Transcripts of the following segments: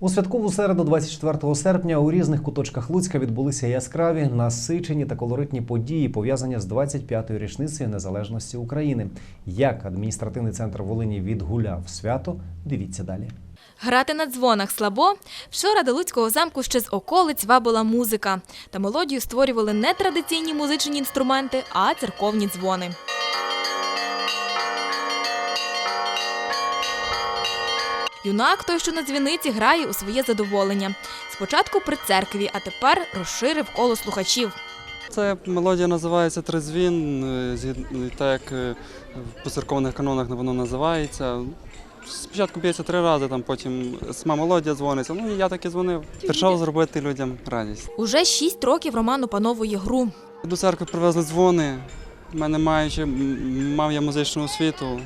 У святкову середу, 24 серпня, у різних куточках Луцька відбулися яскраві, насичені та колоритні події, пов'язані з 25-ю річницею незалежності України. Як адміністративний центр Волині відгуляв свято, дивіться далі. Грати на дзвонах слабо. Вчора до Луцького замку ще з околиць вабила музика. Та мелодію створювали не традиційні музичні інструменти, а церковні дзвони. Юнак, той, що на дзвіниці, грає у своє задоволення. Спочатку при церкві, а тепер розширив коло слухачів. Це мелодія називається Трезвін, е, так як е, по церковних канонах воно називається. Спочатку б'ється три рази, там потім сама мелодія дзвониться. Ну і я так і дзвонив. Прийшов зробити людям радість. Уже шість років Роман опановує гру. До церкви привезли дзвони. У мене маючи, мав я музичну освіту.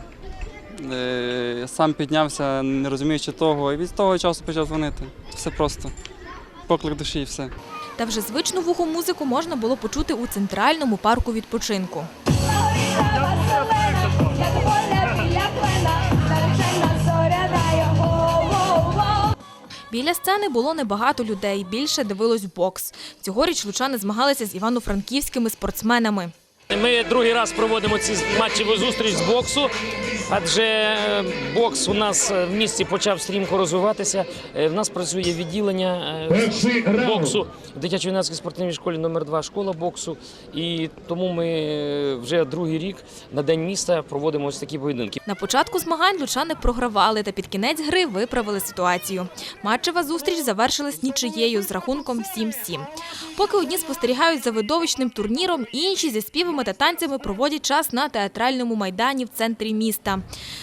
Е, Сам піднявся, не розуміючи того, і від того часу почав дзвонити. Все просто. Поклик душі і все. Та вже звичну вуху музику можна було почути у центральному парку відпочинку. Біля сцени було небагато людей, більше дивилось бокс. Цьогоріч лучани змагалися з івано-франківськими спортсменами. Ми другий раз проводимо ці матчеву зустріч з боксу, адже е, бокс у нас е, в місті почав стрімко розвиватися. Е, В нас працює відділення боксу в дитячо-юнацькій спортивній школі номер 2 школа боксу. І тому ми вже другий рік на день міста проводимо ось такі поєдинки. На початку змагань лучани програвали та під кінець гри виправили ситуацію. Матчева зустріч завершилась нічиєю з рахунком 7-7. Поки одні спостерігають за видовищним турніром, інші зі співами та танцями проводять час на театральному майдані в центрі міста.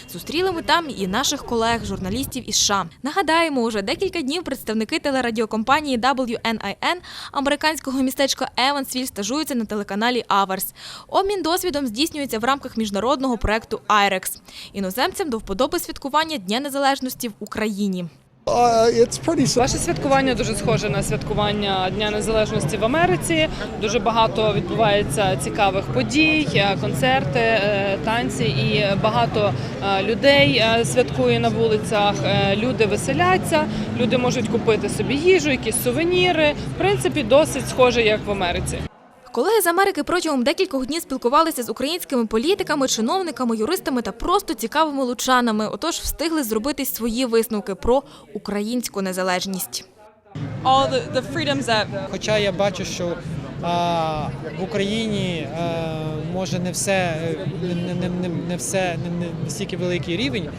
Зустріли ми там і наших колег, журналістів із США. Нагадаємо, уже декілька днів представники телерадіокомпанії WNIN американського містечка Евансвіль стажуються на телеканалі Аверс. Обмін досвідом здійснюється в рамках міжнародного проекту IREX. Іноземцям до вподоби святкування Дня Незалежності в Україні. Ваше святкування дуже схоже на святкування Дня Незалежності в Америці. Дуже багато відбувається цікавих подій, е, концерти, е, танці, і багато е, людей святкує на вулицях. Люди веселяться, люди можуть купити собі їжу, якісь сувеніри. В принципі, досить схоже, як в Америці. Колеги з Америки протягом декількох днів спілкувалися з українськими політиками, чиновниками, юристами та просто цікавими лучанами. Отож, встигли зробити свої висновки про українську незалежність. all the, the freedoms that Хоча я бачу, що а, в Україні а, може не все е, не, не, не, не все не, не настільки великий рівень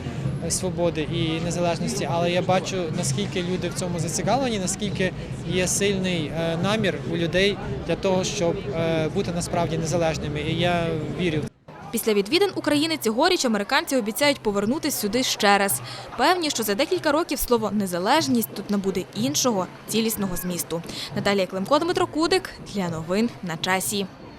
свободи і незалежності, але я бачу наскільки люди в цьому зацікавлені, наскільки є сильний е, намір у людей для того, щоб е, бути насправді незалежними. І я вірю Після відвідин України цьогоріч американці обіцяють повернутись сюди ще раз. Певні, що за декілька років слово незалежність тут набуде іншого цілісного змісту. Наталія Климко, Дмитро Кудик для новин на часі.